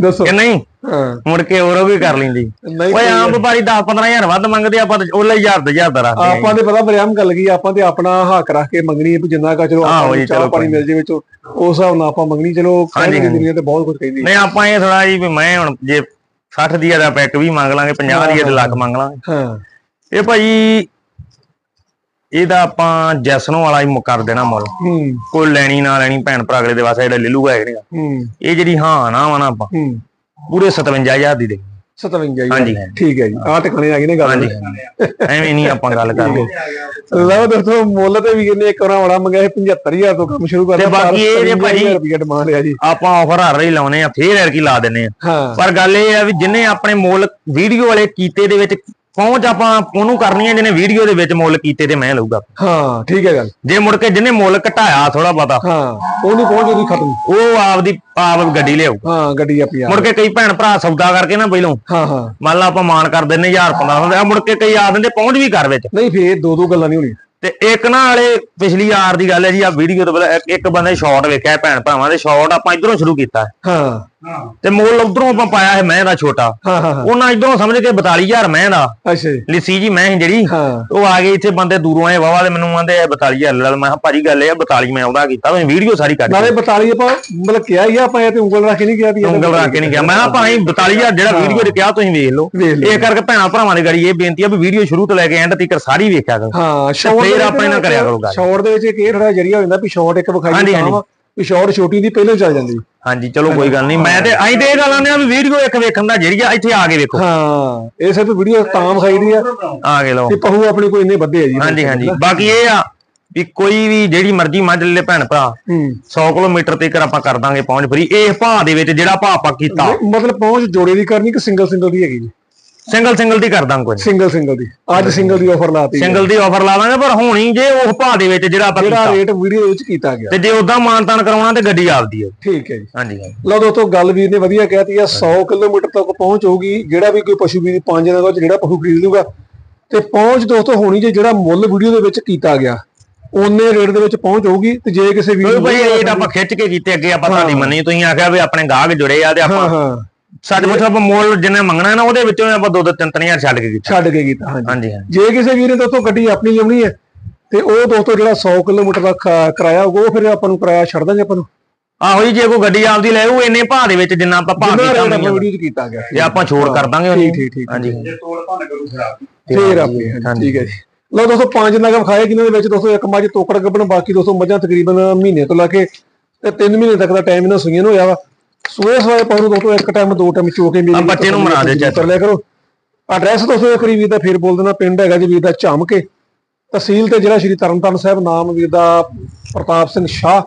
ਦੱਸੋ। ਕਿ ਨਹੀਂ? ਹਾਂ। ਮੁੜ ਕੇ ਹੋਰ ਉਹ ਵੀ ਕਰ ਲੈਂਦੀ। ਓਏ ਆਮ ਵਪਾਰੀ 10 15000 ਵੱਧ ਮੰਗਦੇ ਆਪਾਂ ਤਾਂ ਉਹਲੇ 1000 1000 ਦਾ ਰੱਖਦੇ ਆਪਾਂ ਦੇ ਪਤਾ ਬਰਿਆਮ ਗੱਲ ਗਈ ਆਪਾਂ ਤੇ ਆਪਣਾ ਹੱਕ ਰੱਖ ਕੇ ਮੰਗਣੀ ਵੀ ਜਿੰਨਾ ਕਾ ਚਲੋ ਆਪਾਂ ਉਹੀ ਚਾਹ ਪਾਣੀ ਮਿਲ ਜੇ ਵਿੱਚੋਂ ਉਸ ਹਿਸਾਬ ਨਾਲ ਆਪਾਂ ਮੰਗਣੀ ਚਲੋ ਕਹਿੰਦੀ। ਦੁਨੀਆ ਤੇ ਬਹੁਤ ਕੁਝ ਕਹਿੰਦੀ ਨਹੀਂ ਆਪਾਂ ਇਹ ਥੋੜਾ ਜੀ ਵੀ ਮੈਂ ਹੁਣ ਜੇ 60 ਦੀ ਦਾ ਪੈਕ ਵੀ ਮੰਗ ਲਾਂਗੇ 50 ਦੀ ਦਾ ਲੱਖ ਮੰਗ ਲਾਂਗੇ। ਹਾਂ। ਇਹ ਭਾਜੀ ਇਹਦਾ ਆਪਾਂ ਜੈਸਨੋ ਵਾਲਾ ਹੀ ਮੁ- ਕਰ ਦੇਣਾ ਮੁੱਲ। ਹੂੰ। ਕੋਈ ਲੈਣੀ ਨਾ ਲੈਣੀ ਭੈਣ ਭਰਾ ਅਗਲੇ ਦੇ ਵਾਸਤੇ ਜਿਹੜਾ ਲੈ ਲੂਗਾ ਇਹ ਨਹੀਂਗਾ ਹੂੰ। ਇਹ ਜਿਹੜੀ ਹਾਂ ਨਾ ਵਾ ਨਾ ਆਪਾਂ ਹੂੰ। ਪੂਰੇ 57000 ਦੀ ਦੇ। 57 ਜੀ ਹਾਂਜੀ। ਠੀਕ ਹੈ ਜੀ। ਆਹ ਟਿਕਾਣੇ ਆ ਗਈ ਨੇ ਗੱਲ। ਹਾਂਜੀ। ਐਵੇਂ ਨਹੀਂ ਆਪਾਂ ਗੱਲ ਕਰਦੇ। ਲਓ ਦੋਸਤੋ ਮੁੱਲ ਤੇ ਵੀ ਕਿੰਨੇ ਕਰਾਂ ਵਾਲਾ ਮੰਗਿਆ ਸੀ 75000 ਤੋਂ ਕੰਮ ਸ਼ੁਰੂ ਕਰਦਾ। ਤੇ ਬਾਕੀ ਇਹ ਜੇ ਭਾਜੀ- ਰੁਪਏ ਡਿਮਾਂਡ ਆ ਜੀ। ਆਪਾਂ ਆਫਰ ਹਰ ਰਹੀ ਲਾਉਨੇ ਆ ਫੇਰ ਐਰ ਕੀ ਲਾ ਦਿੰਨੇ ਆ। ਪਰ ਗੱਲ ਇਹ ਆ ਵੀ ਜਿੰਨੇ ਆਪਣੇ ਮੁੱਲ ਵੀਡੀਓ ਵਾਲੇ ਕੀਤੇ ਦੇ ਵਿੱਚ ਪਹੁੰਚ ਆਪਾਂ ਉਹਨੂੰ ਕਰਨੀ ਹੈ ਜਿਹਨੇ ਵੀਡੀਓ ਦੇ ਵਿੱਚ ਮੁੱਲ ਕੀਤੇ ਤੇ ਮੈਂ ਲਊਗਾ। ਹਾਂ ਠੀਕ ਹੈ ਗੱਲ। ਜੇ ਮੁੜ ਕੇ ਜਿਹਨੇ ਮੁੱਲ ਘਟਾਇਆ ਥੋੜਾ ਬਹੁਤਾ ਹਾਂ ਉਹਨੂੰ ਪਹੁੰਚ ਉਹਦੀ ਖਤਮ। ਉਹ ਆਪਦੀ ਆਪ ਗੱਡੀ ਲਿਆਊ। ਹਾਂ ਗੱਡੀ ਆਪਣੀ ਆ ਮੁੜ ਕੇ ਕਈ ਭੈਣ ਭਰਾ ਸੌਦਾ ਕਰਕੇ ਨਾ ਪਹਿਲੋਂ ਹਾਂ ਹਾਂ। ਮੰਨ ਲਾ ਆਪਾਂ ਮਾਨ ਕਰ ਦਿੰਨੇ 1000 1500 ਦਾ ਮੁੜ ਕੇ ਕਈ ਆ ਦਿੰਦੇ ਪਹੁੰਚ ਵੀ ਕਰ ਵਿੱਚ। ਨਹੀਂ ਫੇਰ ਦੋ ਦੋ ਗੱਲਾਂ ਨਹੀਂ ਹੋਣੀਆਂ। ਤੇ ਇੱਕ ਨਾ ਵਾਲੇ ਪਿਛਲੀ ਯਾਰ ਦੀ ਗੱਲ ਹੈ ਜੀ ਆ ਵੀਡੀਓ ਤੋਂ ਇੱਕ- ਬੰਦੇ ਸ਼ਾਰਟ ਵੇਖਿਆ ਭੈਣ ਭਰਾਵਾਂ ਦੇ ਸ਼ਾਰਟ ਆਪਾਂ ਇਧਰੋਂ ਸ਼ੁਰੂ ਕੀਤਾ ਹਾਂ। ਤੇ ਮੁੱਲ ਉਧਰੋਂ ਆਪਾਂ ਪਾਇਆ ਹੈ ਮੈਂ ਦਾ ਛੋਟਾ। ਹਾਂ ਹਾਂ ਹਾਂ। ਉਹਨਾਂ ਇਧਰੋਂ ਸਮਝ ਕੇ 42000 ਮੈਂ ਦਾ ਅੱਛਾ ਜੀ। ਲਿੱਸੀ ਜੀ ਮੈਂ ਜਿਹੜੀ। ਹਾਂ। ਉਹ ਆ ਗਏ ਇੱਥੇ ਬੰਦੇ ਦੂਰੋਂ ਆਏ ਵਾਵਾ ਦੇ ਮੈਨੂੰ ਆਂਦੇ 42000 ਲੈ ਲੈ। ਮੈਂ ਭਾਜੀ ਗੱਲ ਇਹ ਆ 42 ਮੈਂ ਉਹਦਾ ਕੀਤਾ। ਤੁਸੀਂ ਵੀਡੀਓ ਸਾਰੀ ਕੱਢ ਨਾਲੇ 42 ਆਪਾਂ ਮਤਲਬ ਕਿਹਾ ਹੀ ਆਪਾਂ ਇਹ ਤੇ ਉਂਗਲ ਰੱਖ ਕੇ ਨਹੀਂ ਕਿਹਾ ਵੀ ਉਂਗਲ ਰੱਖ ਕੇ ਨਹੀਂ ਗਿਆ ਮੈਂ ਕਿਹਾ ਭਾਈ 42000 ਜਿਹੜਾ ਵੀਡੀਓ ਤੇ ਕਿਹਾ ਤੁਸੀਂ ਵੇਖ ਲਓ। ਇਹ ਕਰਕੇ ਭੈਣਾ ਭਰਾਵਾਂ ਦੀ ਗਾੜੀ ਇਹ ਬੇਨਤੀ ਆ ਵੀ ਵੀਡੀਓ ਸ਼ੁਰੂ ਤੋਂ ਲੈ ਕੇ ਐਂਡ ਤੱਕ ਸਾਰੀ ਵੇਖਿਆ ਕਰੋ। ਹਾਂ ਫੇਰ ਆਪਾਂ ਇਹਨਾਂ ਕਰਿਆ ਕਰੋ ਗੱਲ। ਸ਼ਾਰਟ ਦੇ ਵਿੱਚ ਇੱਕ ਇਹ ਥੋੜਾ ਜਰੀਆ ਹੋ ਜਾਂਦਾ ਵੀ ਸ਼ਾਰਟ ਇੱਕ ਵਿਖਾਈ ਤਾਂ ਹਾਂਜੀ। ਵਾ, ਸ਼ਾਰਟ ਛੋਟੀ ਦੀ ਪਹਿਲਾਂ ਚੱਲ ਜਾਂਦੀ। ਹਾਂਜੀ ਚਲੋ ਕੋਈ ਗੱਲ ਨਹੀਂ ਮੈਂ ਤੇ ਅਸੀਂ ਤੇ ਇਹ ਗੱਲ ਆਉਂਦੇ ਆ ਵੀ ਵੀਡੀਓ ਇੱਕ ਵੇਖਣ ਦਾ ਜਰੀਆ ਇੱਥੇ ਆ ਕੇ ਵੇਖੋ। ਹਾਂ ਇਹ ਸਿਰਫ ਵੀਡੀਓ ਤਾਂ ਵਿਖਾਈ ਦੀ ਆ। ਆ ਕੇ ਲਓ। ਕਿ ਪਹੂ ਆਪਣੀ ਕੋਈ ਇੰਨੇ ਵੱਧੇ ਆ ਜੀ। ਹਾਂਜੀ ਹਾਂਜੀ। ਬਾਕੀ ਇਹ ਆ ਵੀ ਕੋਈ ਵੀ ਜਿਹੜੀ ਮਰਜ਼ੀ ਮੱਝ ਲੈ ਭੈਣ ਭਰਾ ਹੂੰ। 100 ਕਿਲੋਮੀਟਰ ਤੱਕ ਆਪਾਂ ਕਰ ਦਾਂਗੇ ਪਹੁੰਚ ਫਰੀ। ਇਹ ਭਾਅ ਦੇ ਵਿੱਚ ਜਿਹੜਾ ਭਾਅ ਆਪਾਂ ਕੀਤਾ। ਮਤਲਬ ਪਹੁੰਚ ਜੋੜੇ ਦੀ ਕਰਨੀ ਕਿ ਸਿੰਗਲ ਸਿੰਗਲ ਦੀ ਹੈਗੀ ਜੀ? ਸਿੰਗਲ ਸਿੰਗਲ ਦੀ ਕਰ ਕੋਈ ਸਿੰਗਲ ਸਿੰਗਲ ਦੀ। ਅੱਜ ਸਿੰਗਲ ਦੀ ਆਫਰ ਲਾਤੀ। ਸਿੰਗਲ ਦੀ ਆਫਰ ਲਾ ਦਾਂਗੇ ਪਰ ਹੋਣੀ ਜੇ ਉਹ ਭਾਅ ਦੇ ਵਿੱਚ ਜਿਹੜਾ ਆਪਾਂ ਜਿਹੜਾ ਰੇਟ ਵੀਡੀਓ ਦੇ ਵਿੱਚ ਕੀਤਾ ਗਿਆ। ਤੇ ਜੇ ਉਦਾਂ ਮਾਨਤਾਨ ਕਰਾਉਣਾ ਤੇ ਗੱਡੀ ਆਪਦੀ ਹੈ ਠੀਕ ਹੈ ਜੀ। ਹਾਂਜੀ ਹਾਂਜੀ। ਲਓ ਦੋਸਤੋ ਗੱਲ ਵੀਰ ਨੇ ਵਧੀਆ ਕਹਿਤੀ ਆ 100 ਕਿਲੋਮੀਟਰ ਤੱਕ ਪਹੁੰਚ ਹੋਊਗੀ। ਜਿਹੜਾ ਵੀ ਕੋਈ ਪਸ਼ੂ ਵੀਰ ਪੰਜ ਦਿਨਾਂ ਵਿੱਚ ਜਿਹੜਾ ਪਸ਼ੂ ਖਰੀਦ ਲੂਗਾ ਤੇ ਪਹੁੰਚ ਦੋਸਤੋ ਹੋਣੀ ਜੇ ਜਿਹੜਾ ਮੁੱਲ ਵੀਡੀਓ ਦੇ ਵਿੱਚ ਕੀਤਾ ਗਿਆ ਉਹਨੇ ਰੇਟ ਦੇ ਵਿੱਚ ਪਹੁੰਚ ਹੋਊਗੀ। ਤੇ ਜੇ ਕਿਸੇ ਵੀਰ ਕੋਈ ਭਾਈ ਤਾਂ ਆਪਾਂ ਖਿੱਚ ਕੇ ਕੀਤੇ ਅੱਗੇ ਆਪਾਂ ਤੁਹਾਡੀ ਮੰਨੀ। ਤੁਸੀਂ ਆਖਿਆ ਵੀ ਆਪਣੇ ਗਾਹਕ ਜੁੜੇ ਆ ਤੇ ਆਪਾਂ ਸਾਡੇ ਮਤਲਬ ਆਪਾਂ ਮੁੱਲ ਜਿੰਨੇ ਮੰਗਣਾ ਨਾ ਉਹਦੇ ਵਿੱਚੋਂ ਆਪਾਂ ਦੋ ਦੋ ਤਿੰਨ ਤਿੰਨ ਹਜ਼ਾਰ ਛੱਡ ਕੇ ਕੀਤਾ। ਛੱਡ ਕੇ ਕੀਤਾ ਹਾਂਜੀ। ਹਾਂਜੀ ਜੇ ਕਿਸੇ ਵੀਰ ਨੇ ਦੋਸਤੋ ਗੱਡੀ ਆਪਣੀ ਲਿਆਉਣੀ ਹੈ ਤੇ ਉਹ ਦੋਸਤੋ ਜਿਹੜਾ 100 ਕਿਲੋਮੀਟਰ ਦਾ ਖ- ਕਿਰਾਇਆ ਹੋਊਗਾ ਉਹ ਫਿਰ ਆਪਾਂ ਨੂੰ ਕਿਰਾਇਆ ਛੱਡ ਦਾਂਗੇ ਆਪਾਂ ਨੂੰ। ਆਹੋ ਜੀ ਜੇ ਕੋਈ ਗੱਡੀ ਆਪਦੀ ਲੈ ਉਹ ਇੰਨੇ ਭਾਅ ਦੇ ਵਿੱਚ ਜਿੰਨਾ ਆਪਾਂ ਭਾਅ ਜਿੰਨਾ ਕੀਤਾ ਰੇਟ ਆਪਾਂ ਵੀਡੀਓ 'ਚ ਕੀਤਾ ਗਿਆ। ਤੇ ਆਪਾਂ ਛੋੜ ਕਰ ਦਾਂਗੇ ਉਹਨੂੰ। ਠੀਕ ਠੀਕ ਠੀਕ ਹਾਂਜੀ। ਫੇਰ ਆਪੇ ਹਾਂਜੀ। ਠੀਕ ਹੈ ਜੀ। ਲਓ ਦੋਸਤੋ ਪੰਜ ਨਗ ਵਿਖਾਏ ਜਿਨ੍ਹਾਂ ਦੇ ਵਿੱਚ ਦੋਸਤੋ ਇੱਕ ਮੱਝ ਤੋਕੜ ਗੱਬਣ ਬਾਕੀ ਦੋਸਤੋ ਮੱਝਾਂ ਤਕਰੀਬਨ ਮਹੀਨੇ ਤੋਂ ਲੈ ਕੇ ਤੇ 3 ਮਹੀਨੇ ਤੱਕ ਦਾ ਟਾਈਮ ਇਹਨਾਂ ਸੂਈਆਂ ਨੂੰ ਹੋਇਆ ਵਾ। ਸੂਏ ਸਵਾਏ ਪਾਉ ਦੋਸਤੋ ਇੱਕ ਟਾਈਮ ਦੋ ਟਾਈਮ ਚੋ ਕੇ ਮੇਰੀ ਬੱਚੇ ਨੂੰ ਮਰਾ ਦੇ ਕਰ ਲਿਆ ਕਰੋ। ਐਡਰੈਸ ਦੋਸਤੋ ਇੱਕ ਵਾਰੀ ਵੀਰ ਦਾ ਫੇਰ ਬੋਲ ਦੇਣਾ ਪਿੰਡ ਹੈਗਾ ਜੀ ਵੀਰ ਦਾ ਝਮਕੇ। ਤਹਿਸੀਲ ਤੇ ਜ਼ਿਲ੍ਹਾ ਸ਼੍ਰੀ ਤਰਨਤਾਰਨ ਸਾਹਿਬ ਨਾਮ ਵੀਰ ਦਾ ਪ੍ਰਤਾਪ ਸਿੰਘ ਸ਼ਾਹ।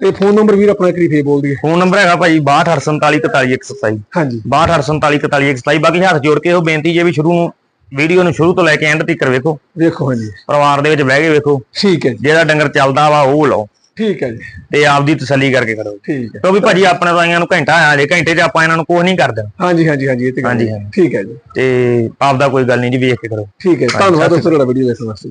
ਤੇ ਫੋਨ ਨੰਬਰ ਵੀਰ ਆਪਣਾ ਇੱਕ ਵਾਰੀ ਫੇਰ ਬੋਲ ਦਈਏ। ਫੋਨ ਨੰਬਰ ਹੈਗਾ ਭਾਜੀ 6247414127 ਹਾਂਜੀ। 6247414127 ਬਾਕੀ ਹੱਥ ਜੋੜ ਕੇ ਉਹ ਬੇਨਤੀ ਜੇ ਵੀ ਸ਼ੁਰੂ ਨੂੰ ਵੀਡੀਓ ਨੂੰ ਸ਼ੁਰੂ ਤੋਂ ਲੈ ਕੇ ਐਂਡ ਤੱਕ ਵੇਖੋ। ਵੇਖੋ ਹਾਂਜੀ। ਪਰਿਵਾਰ ਦੇ ਵਿੱਚ ਬਹਿ ਕੇ ਵੇਖੋ। ਠੀਕ ਹੈ ਜਿਹੜਾ ਡੰਗਰ ਚੱਲਦਾ ਵਾ ਉਹ ਲਓ। ਠੀਕ ਹੈ ਜੀ। ਤੇ ਆਪਦੀ ਤਸੱਲੀ ਕਰਕੇ ਕਰੋ। ਠੀਕ ਹੈ। ਕਿਉਂਕਿ ਭਾਜੀ ਆਪਣੇ ਤੋਂ ਆਈਆਂ ਨੂੰ ਘੰਟਾ ਆ ਜੇ ਘੰਟੇ 'ਚ ਆਪਾਂ ਇਹਨਾਂ ਨੂੰ ਕੁਝ ਨਹੀਂ ਕਰ ਦੇਣਾ। ਹਾਂਜੀ ਹਾਂਜੀ ਹਾਂਜੀ ਇਹ ਤੇ ਗੱਲ ਹਾਂਜੀ। ਹਾਂਜੀ। ਠੀਕ ਹੈ ਜੀ। ਤੇ ਆਪਦਾ ਕੋਈ ਗੱਲ ਨਹੀਂ ਜੀ ਵੇਖ ਕੇ ਕਰੋ। ਠੀਕ ਹੈ ਧੰਨਵਾਦ ਦੋਸਤੋ ਤੁਹਾਡਾ ਵੀਡੀਓ ਦੇਖਣ ਵਾਸਤੇ